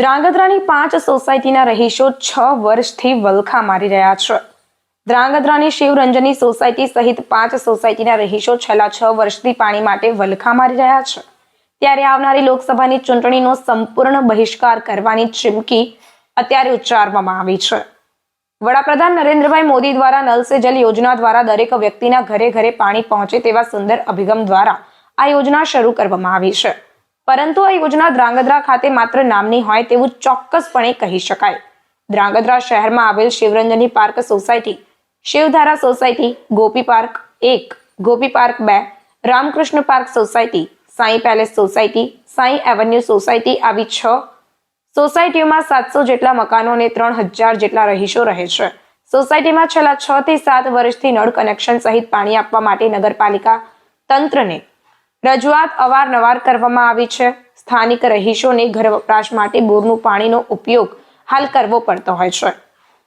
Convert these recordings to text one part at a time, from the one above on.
ધ્રાંગધ્રાની પાંચ સોસાયટીના રહીશો છ વર્ષથી વલખા મારી રહ્યા છે. ધ્રાંગધ્રાની શિવરંજની સોસાયટી સહિત પાંચ સોસાયટીના રહીશો છેલ્લા છ વર્ષથી પાણી માટે વલખા મારી રહ્યા છે. ત્યારે આવનારી લોકસભાની ચૂંટણીનો સંપૂર્ણ બહિષ્કાર કરવાની ચીમકી અત્યારે ઉચ્ચારવામાં આવી છે. વડાપ્રધાન નરેન્દ્રભાઈ મોદી દ્વારા નલ સે જલ યોજના દ્વારા દરેક વ્યક્તિના ઘરે ઘરે પાણી પહોંચે તેવા સુંદર અભિગમ દ્વારા આ યોજના શરૂ કરવામાં આવી છે. પરંતુ આ યોજના ધ્રાંગધ્રા ખાતે માત્ર નામની હોય તેવું ચોક્કસપણે કહી શકાય. ધ્રાંગધ્રા શહેરમાં આવેલ Shivranjani park society, Shivdhara society, Gopi park એક, ગોપી પાર્ક બે, Ramkrishna park society, Sai palace society, Sai avenue society આવી છ સોસાયટીઓમાં સાતસો જેટલા મકાનો અને ત્રણ હજાર જેટલા રહીશો રહે છે. સોસાયટીમાં છેલ્લા છ થી સાત વર્ષથી નળ કનેક્શન સહિત પાણી આપવા માટે નગરપાલિકા તંત્રને રજૂઆત અવારનવાર કરવામાં આવી છે. સ્થાનિક રહીશોને ઘર વપરાશ માટે બોરનું પાણીનો ઉપયોગ હાલ કરવો પડતો હોય છે.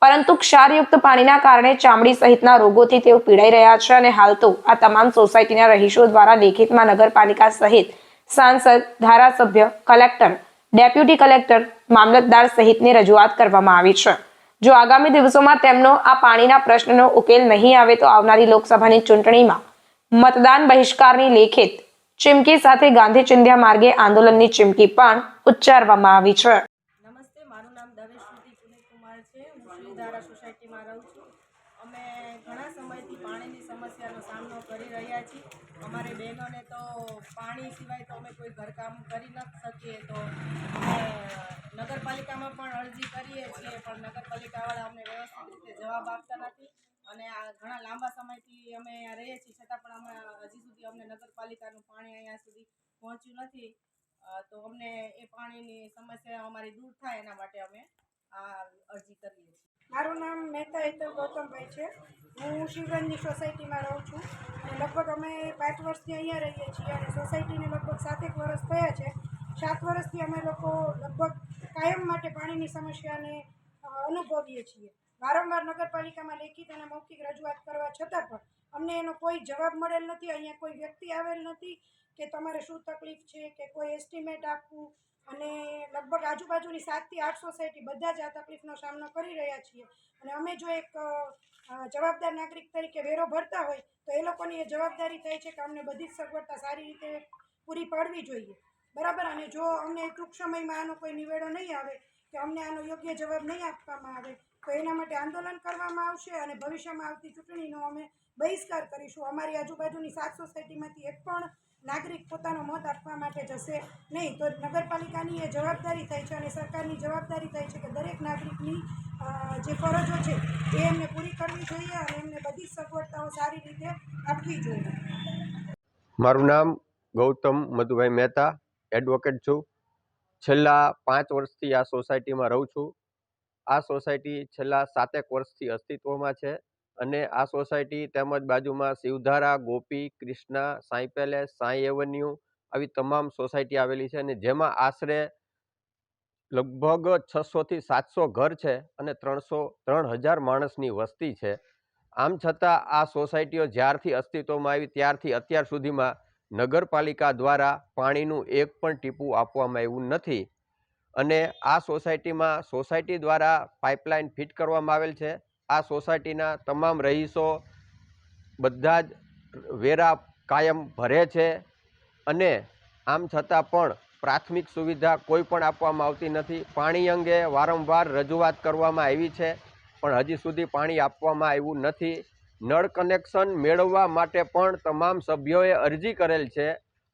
પરંતુ ક્ષારયુક્ત પાણીના કારણે ચામડી સહિતના રોગોથી તેઓ પીડાઈ રહ્યા છે અને હાલ તો આ તમામ સોસાયટીના રહીશો દ્વારા લેખિતમાં નગરપાલિકા સહિત સાંસદ, ધારાસભ્ય, કલેક્ટર, ડેપ્યુટી કલેક્ટર, મામલતદાર સહિતની રજૂઆત કરવામાં આવી છે. જો આગામી દિવસોમાં તેમનો આ પાણીના પ્રશ્નનો ઉકેલ નહીં આવે તો આવનારી લોકસભાની ચૂંટણીમાં મતદાન બહિષ્કારની લેખિત ચીમકી સાથે ગાંધી ચિંધ્યા માર્ગે આંદોલનની ચીમકી પણ ઉચ્ચારવામાં આવી છે. નમસ્તે, મારું નામ દવેશ શ્રુતિ પુનિતકુમાર છે. હું શિવધારા સોસાયટીમાં રહું છું. અમે ઘણા સમયથી પાણીની સમસ્યાનો સામનો કરી રહ્યા છીએ. અમારે બહેનોને તો પાણી સિવાય તો અમે કોઈ ઘરકામ કરી ન શકીએ તો અમે નગરપાલિકામાં પણ અરજી કરીએ છીએ, પણ નગરપાલિકાવાળા અમને વ્યવસ્થિત રીતે જવાબ આપતા નથી. અને આ ઘણા લાંબા સમયથી અમે અહીંયા રહીએ છીએ, છતાં પણ અમે હજી સુધી અમને નગરપાલિકાનું પાણી અહીંયા સુધી પહોંચ્યું નથી. તો અમને એ પાણીની સમસ્યા અમારી દૂર થાય એના માટે અમે આ અરજી કરીએ છીએ. મારું નામ મહેતા હેતલ ગૌતમભાઈ છે. હું શિવગંજની સોસાયટીમાં રહું છું. લગભગ અમે પાંચ વર્ષથી અહીંયા રહીએ છીએ અને સોસાયટીને લગભગ સાતેક વર્ષ થયા છે. સાત વર્ષથી અમે લોકો લગભગ કાયમ માટે પાણીની સમસ્યાને અનુભવીએ છીએ. વારંવાર નગરપાલિકામાં લેખિત અને મૌખિક રજૂઆત કરવા છતાં પણ અમને એનો કોઈ જવાબ મળેલ નથી. અહીંયા કોઈ વ્યક્તિ આવેલ નથી કે તમારે શું તકલીફ છે કે કોઈ એસ્ટિમેટ આપવું. અને લગભગ આજુબાજુની સાતથી આઠ સોસાયટી બધા જ આ તકલીફનો સામનો કરી રહ્યા છીએ. અને અમે જો એક જવાબદાર નાગરિક તરીકે વેરો ભરતા હોય તો એ લોકોની એ જવાબદારી થાય છે કે અમને બધી જ સગવડતા સારી રીતે પૂરી પાડવી જોઈએ. બરાબર? અને જો અમને ટૂંક સમયમાં આનો કોઈ નિવેડો નહીં આવે કે અમને આનો યોગ્ય જવાબ નહીં આપવામાં આવે. તો એના માટે આંદોલન કરવામાં આવશે અને ભવિષ્યમાં આવતી ચૂંટણીનો અમે બહિષ્કાર કરીશું. અમારી આજુબાજુની સાત સોસાયટીમાંથી એક પણ નાગરિક પોતાનો મત આપવા માટે જશે નહીં. તો નગરપાલિકાની એ જવાબદારી થાય છે અને સરકારની જવાબદારી થાય છે કે દરેક નાગરિકની જે ફરજો છે એ એમને પૂરી કરવી જોઈએ અને એમને બધી સગવડતાઓ સારી રીતે આપવી જોઈએ. મારું નામ ગૌતમ મધુભાઈ મહેતા એડવોકેટ છું. છેલ્લા પાંચ વર્ષથી આ સોસાયટીમાં રહું છું. આ સોસાયટી છેલ્લા સાતેક વર્ષથી અસ્તિત્વમાં છે અને આ સોસાયટી તેમજ બાજુમાં શિવધારા, ગોપી ક્રિષ્ના સાંઈ પેલેસ, સાંઈ એવન્યુ આવી તમામ સોસાયટી આવેલી છે અને જેમાં આશરે લગભગ છસોથી સાતસો ઘર છે અને ત્રણસો ત્રણ હજાર માણસની વસ્તી છે. આમ છતાં આ સોસાયટીઓ જ્યારથી અસ્તિત્વમાં આવી ત્યારથી અત્યાર સુધીમાં નગરપાલિકા દ્વારા પાણીનું એક પણ ટીપું આપવામાં આવ્યું નથી અને આ સોસાયટીમાં સોસાયટી દ્વારા પાઇપલાઇન ફિટ કરવામાં આવેલ છે. આ સોસાયટીના તમામ રહીશો બધા જ વેરા કાયમ ભરે છે અને આમ છતાં પણ પ્રાથમિક સુવિધા કોઈ પણ આપવામાં આવતી નથી. પાણી અંગે વારંવાર રજૂઆત કરવામાં આવી છે પણ હજી સુધી પાણી આપવામાં આવ્યું નથી. નળ કનેક્શન મેળવવા માટે પણ તમામ સભ્યોએ અરજી કરેલ છે.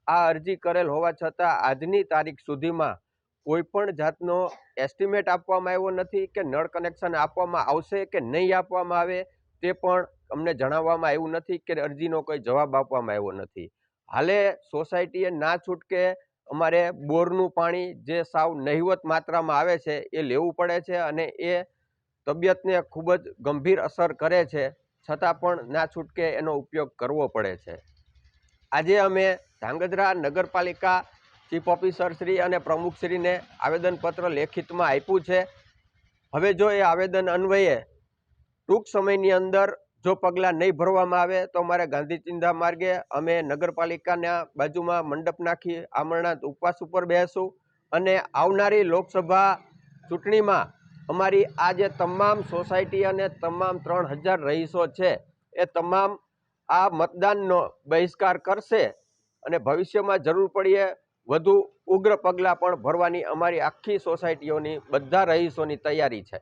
આ અરજી કરેલ હોવા છતાં આજની તારીખ સુધીમાં કોઈ પણ જાતનો એસ્ટિમેટ આપવામાં આવ્યો નથી કે નળ કનેક્શન આપવામાં આવશે કે નહીં આપવામાં આવે તે પણ અમને જણાવવામાં આવ્યું નથી કે અરજીનો કોઈ જવાબ આપવામાં આવ્યો નથી. હાલે સોસાયટીએ ના છૂટકે અમારે બોરનું પાણી જે સાવ નહિવત માત્રામાં આવે છે એ લેવું પડે છે અને એ તબિયતને ખૂબ જ ગંભીર અસર કરે છે. છતાં પણ ના છૂટકે એનો ઉપયોગ કરવો પડે છે. આજે અમે ધાંગધ્રા નગરપાલિકા ચીફ ઓફિસર શ્રી અને પ્રમુખશ્રીને આવેદનપત્ર લેખિતમાં આપ્યું છે. હવે જો એ આવેદન અન્વયે ટૂંક સમયની અંદર જો પગલાં નહીં ભરવામાં આવે તો અમારે ગાંધી ચિંધા માર્ગે અમે નગરપાલિકાના બાજુમાં મંડપ નાખી આમરણાંત ઉપવાસ ઉપર બેસું અને આવનારી લોકસભા ચૂંટણીમાં અમારી આ જે તમામ સોસાયટી અને તમામ ત્રણ હજાર રહીશો છે, એ તમામ આ મતદાનનો બહિષ્કાર કરશે અને ભવિષ્યમાં જરૂર પડીએ વધુ ઉગ્ર પગલાં પણ ભરવાની અમારી આખી સોસાયટીઓની, બધા રહીશોની તૈયારી છે.